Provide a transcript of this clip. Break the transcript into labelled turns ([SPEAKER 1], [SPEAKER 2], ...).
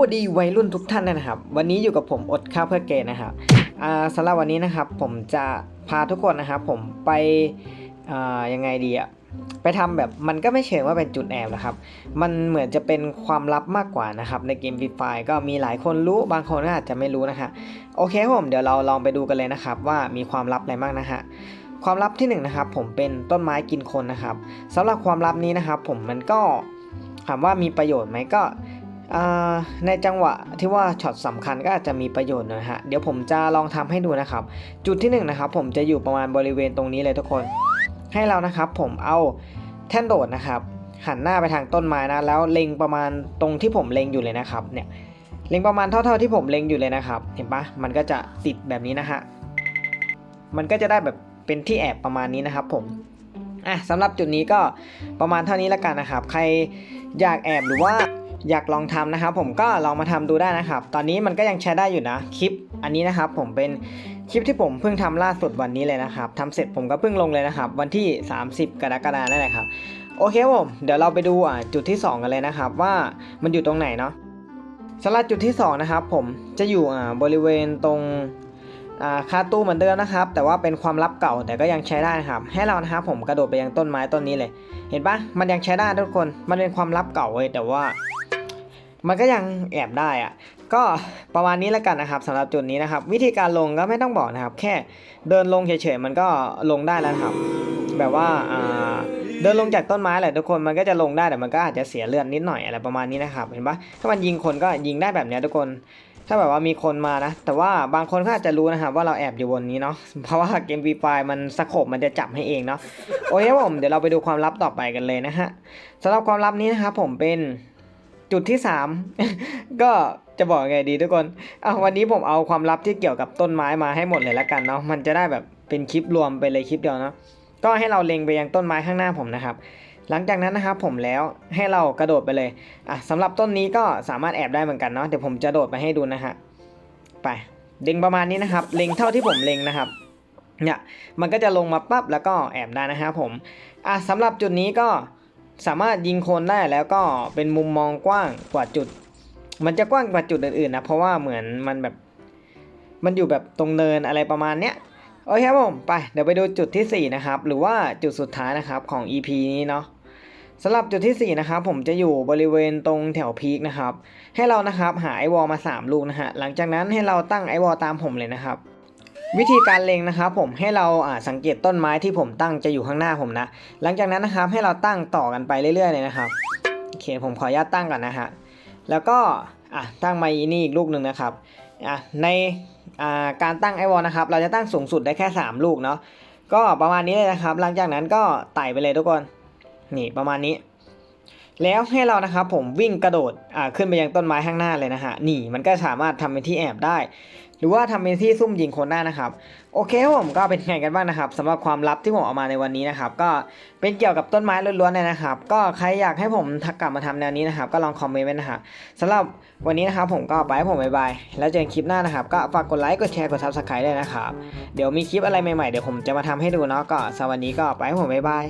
[SPEAKER 1] วัสดีวัยรุ่นทุกท่านนะครับ วันนี้อยู่กับผมอดข้าวเพื่อเกณฑ์นะครับสำหรับวันนี้นะครับผมจะพาทุกคนนะครับผมไปยังไงดีอะไปทำแบบมันก็ไม่เชิงว่าเป็นจุดแอบนะครับ มันเหมือนจะเป็นความลับมากกว่านะครับ ในเกมฟรีไฟก็มีหลายคนรู้บางคนก็อาจจะไม่รู้นะฮะโอเคผมเดี๋ยวเราลองไปดูกันเลยนะครับ ว่ามีความลับอะไรบ้างนะฮะความลับที่หนึ่งนะครับผมเป็นต้นไม้กินคนนะครับสำหรับความลับนี้นะครับ ผมมันก็ถามว่ามีประโยชน์ไหมก็ ในจังหวะที่ว่าช็อตสำคัญก็อาจจะมีประโยชน์หนะฮะ เดี๋ยวผมจะลองทำให้ดูนะครับ จุดที่1นงนะครับผมจะอยู่ประมาณบริเวณตรงนี้เลยทุกคน ให้เรานะครับผมเอาแท่นโดดนะครับ หันหน้าไปทางต้นไม้นะ แล้วเล็งประมาณตรงที่ผมเล็งอยู่เลยนะครับ เนี่ย เล็งประมาณเท่า ๆที่ผมเล็งอยู่เลยนะครับ เห็นปะมันก็จะติดแบบนี้นะฮะ มันก็จะได้แบบเป็นที่แอบประมาณนี้นะครับ ผมอะสำหรับจุดนี้ก็ประมาณเท่านี้ละกันนะครับ ใครอยากแอบหรือว่า อยากลองทำนะครับ ผมก็ลองมาทำดูได้นะครับ ตอนนี้มันก็ยังใช้ได้อยู่นะคลิป อันนี้นะครับ ผมเป็นคลิปที่ผมเพิ่งทำล่าสุดวันนี้เลยนะครับทำเสร็จผมก็เพิ่งลงเลยนะครับ วันที่ 30 กรกฎาคมนั่นแหละครับโอเคผมเดี๋ยวเราไปดูอะจุดที่ 2 กันเลยนะครับ ว่ามันอยู่ตรงไหนเนาะสำหรับจุดที่2นะครับผมจะอยู่อ่าบริเวณตรงอ่าคาตู้เหมือนเดิมนะครับ แต่ว่าเป็นความลับเก่าแต่ก็ยังใช้ได้นะครับ ให้เรานะครับผมกระโดดไปยังต้นไม้ต้นนี้เลย เห็นปะมันยังใช้ได้ทุกคนมันเป็นความลับเก่าเว้ยแต่ว่า มันก็ยังแอบได้อะก็ประมาณนี้แล้วกันนะครับสำหรับจุดนี้นะครับ วิธีการลงก็ไม่ต้องบอกนะครับ แค่เดินลงเฉยๆมันก็ลงได้แล้วครับ แบบว่าเดินลงจากต้นไม้แหละทุกคนมันก็จะลงได้แต่มันก็อาจจะเสียเลือดนิดหน่อยอะไรประมาณนี้นะครับเห็นปะถ้ามันยิงคนก็ยิงได้แบบเนี้ยทุกคนถ้าแบบว่ามีคนมานะ แต่ว่าบางคนก็อาจจะรู้นะครับว่าเราแอบอยู่บนนี้เนาะเพราะว่าเกม v ีไฟมันสโคบมันจะจับให้เองเนาะโอเคผมเดี๋ยวเราไปดูความลับต่อไปกันเลยนะฮะสำหรับความลับนี้นะครับผมเป็น จุดที่ 3 ก็จะบอกไงดีทุกคนเอะวันนี้ผมเอาความลับที่เกี่ยวกับต้นไม้มาให้หมดเลยละกันเนาะมันจะได้แบบเป็นคลิปรวมไปเลยคลิปเดียวเนาะก็ให้เราเล็งไปยังต้นไม้ข้างหน้าผมนะครับ หลังจากนั้นนะครับผมแล้วให้เรากระโดดไปเลยอะสำหรับต้นนี้ก็สามารถแอบได้เหมือนกันเนาะเดี๋ยวผมจะโดดไปให้ดูนะฮะไปเล็งประมาณนี้นะครับ เล็งเท่าที่ผมเล็งนะครับเนี่ยมันก็จะลงมาปั๊บแล้วก็แอบได้นะครับผมอะสำหรับจุดนี้ก็ สามารถยิงคนได้แล้วก็เป็นมุมมองกว้างกว่าจุด มันจะกว้างกว่าจุดอื่นๆนะเพราะว่าเหมือนมันแบบมันอยู่แบบตรงเนินอะไรประมาณเนี้ยโอเคครับผมไปเดี๋ยวไปดูจุดที่ 4 นะครับ หรือว่าจุดสุดท้ายนะครับของ EP นี้เนาะสำหรับจุดที่ 4 นะครับ ผมจะอยู่บริเวณตรงแถวพีคนะครับ ให้เรานะครับหาไอวอลมา 3 ลูกนะฮะหลังจากนั้นให้เราตั้งไอวอลตามผมเลยนะครับ วิธีการเล็งนะครับผมให้เราาสังเกตต้นไม้ที่ผมตั้งจะอยู่ข้างหน้าผมนะ หลังจากนั้นนะครับให้เราตั้งต่อกันไปเรื่อยๆเลยนะครับโอเคผมขออนุญาตตั้งก่อนนะฮะแล้วก็อะตั้งมาอีนี่อีกลูกหนึ่งนะครับอะในอ่าการตั้งไอวอลนะครับเราจะตั้งสูงสุดได้แค่ 3 ลูกเนาะก็ประมาณนี้เลยนะครับ หลังจากนั้นก็ไต่ไปเลยทุกคนนี่ประมาณนี้ แล้วให้เรานะครับผมวิ่งกระโดดอ่าขึ้นไปยังต้นไม้ข้างหน้าเลยนะฮะนี่มันก็สามารถทำเป็นที่แอบได้ หรือว่าทำเป็นที่ซุ่มยิงคนได้นะครับ โอเคผมก็เป็นไงกันบ้างนะครับสำหรับความลับที่ผมเอามาในวันนี้นะครับ ก็เป็นเกี่ยวกับต้นไม้ล้วนๆเลยนะครับ ก็ใครอยากให้ผมทักกลับมาทำแนวนี้นะครับ ก็ลองคอมเมนต์ไว้นะครับสำหรับวันนี้นะครับผมก็ไปให้ผมบายบายแล้วเจอกันคลิปหน้านะครับ ก็ฝากกดไลค์กดแชร์กดซับสไครต์ด้วยนะครับเดี๋ยวมีคลิปอะไรใหม่ๆเดี๋ยวผมจะมาทำให้ดูเนาะก็สวัสดีก็ไปให้ผมบายบาย